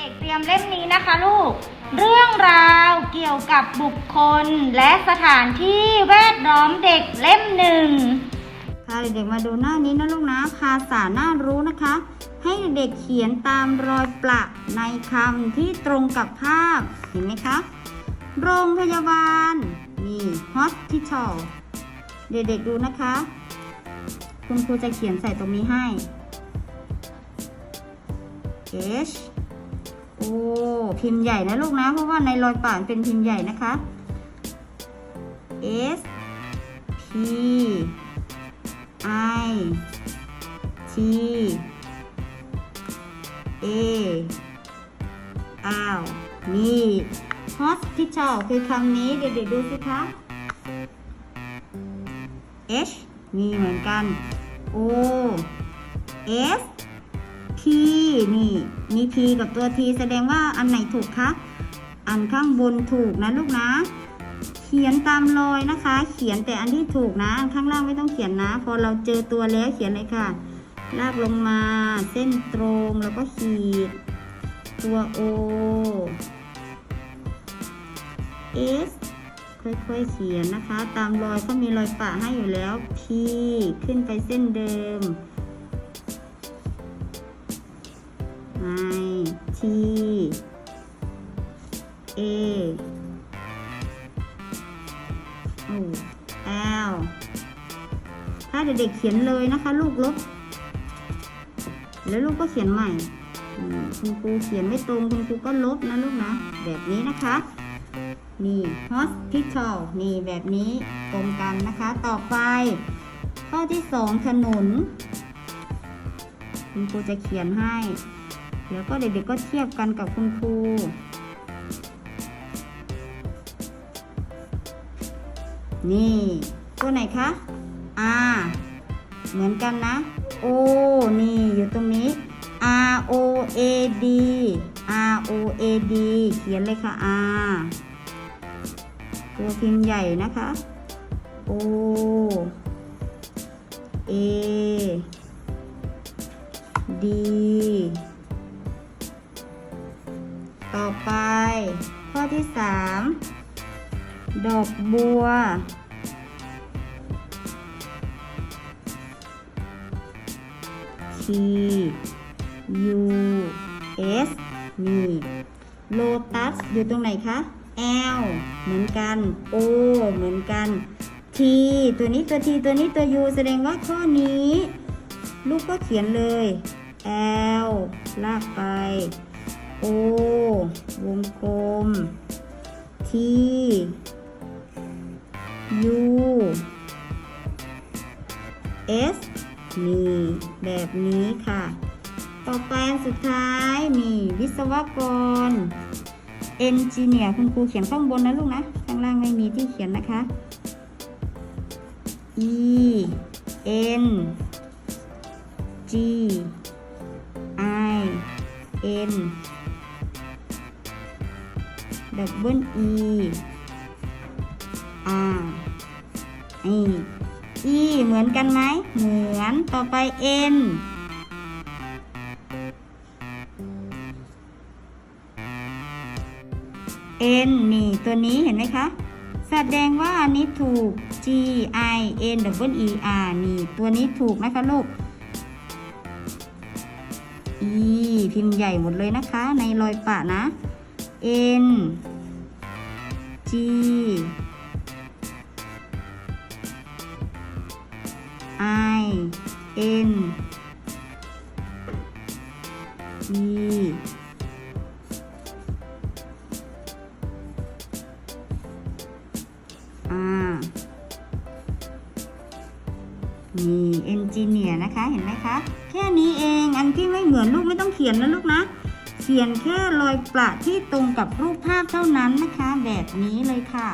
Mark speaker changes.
Speaker 1: เด็กเตรียมเล่มนี้นะคะลูก เรื่องราวเกี่ยวกับบุคคลและสถานที่แวดล้อมเด็กเล่มหนึ่ง
Speaker 2: ค่ะเด็กๆมาดูหน้านี้นะลูกนะ ภาษาน่ารู้นะคะ ให้เด็กเขียนตามรอยประในคำที่ตรงกับภาพเห็นไหมคะ โรงพยาบาล นี่ hospital เด็กๆดูนะคะ คุณครูจะเขียนใส่ตรงนี้ให้ H O พิมพ์ใหญ่นะลูกนะ เพราะว่าในรอยป่านเป็นพิมพ์ใหญ่นะคะ S P I T A L นี่ hospital คือคำนี้ เด็กๆดูสิคะ H มีเหมือนกัน O S T นี่มี T กับตัว T แสดงว่าอันไหนถูกคะอันข้างบนถูกนะลูกนะ เขียนตามรอยนะคะ เขียนแต่อันที่ถูกนะอันข้างล่างไม่ต้องเขียนนะ พอเราเจอตัวแล้วเขียนเลยค่ะ ลากลงมาเส้นตรงแล้วก็ขีด ตัว O S ค่อยๆเขียนนะคะ ตามรอยเขามีรอยปะให้อยู่แล้ว P ขึ้นไปเส้นเดิม I T A โอ้ L ถ้าเด็กๆเขียนเลยนะคะ ลูกลบ แล้วลูกก็เขียนใหม่ คุณครูเขียนไม่ตรงคุณครูก็ลบนะลูกนะ แบบนี้นะคะนี่ hospital นี่แบบนี้ตรงกันนะคะ ต่อไป ข้อที่สองถนน คุณครูจะเขียนให้ แล้วก็เด็กๆก็เทียบกันกับคุณครูนี่ ตัวไหนคะ R เหมือนกันนะ O นี่ อยู่ตรงนี้ R O A D R O A D เขียนเลยค่ะ R ตัวพิมพ์ใหญ่นะคะ O A D ต่อไป ข้อที่ 3 ดอกบัว T U S นี่โลตัสอยู่ตรงไหนคะ L เหมือนกัน O เหมือนกัน T ตัวนี้ตัว T ตัวนี้ตัว U แสดงว่าข้อนี้ ลูกก็เขียนเลย L ลากไป O วงกลม T U S นี่แบบนี้ค่ะ ต่อไปสุดท้ายนี่วิศวกร engineer คุณครูเขียนข้างบนนะลูกนะ ข้างล่างไม่มีที่เขียนนะคะ E N G I N double E R นี่ E เหมือนกันไหม เหมือน ต่อไป N N นี่ตัวนี้เห็นไหมคะแสดงว่าอันนี้ถูก G I N W E R นี่ตัวนี้ถูกนะคะลูก E พิมพ์ใหญ่หมดเลยนะคะ ในรอยปะนะ N G I N E อ่านี่เอนจิเนียร์นะคะ เห็นไหมคะ แค่นี้เอง อันที่ไม่เหมือนลูกไม่ต้องเขียนนะลูกนะ เขียนแค่รอยประที่ตรงกับรูปภาพเท่านั้นนะคะ แบบนี้เลยค่ะ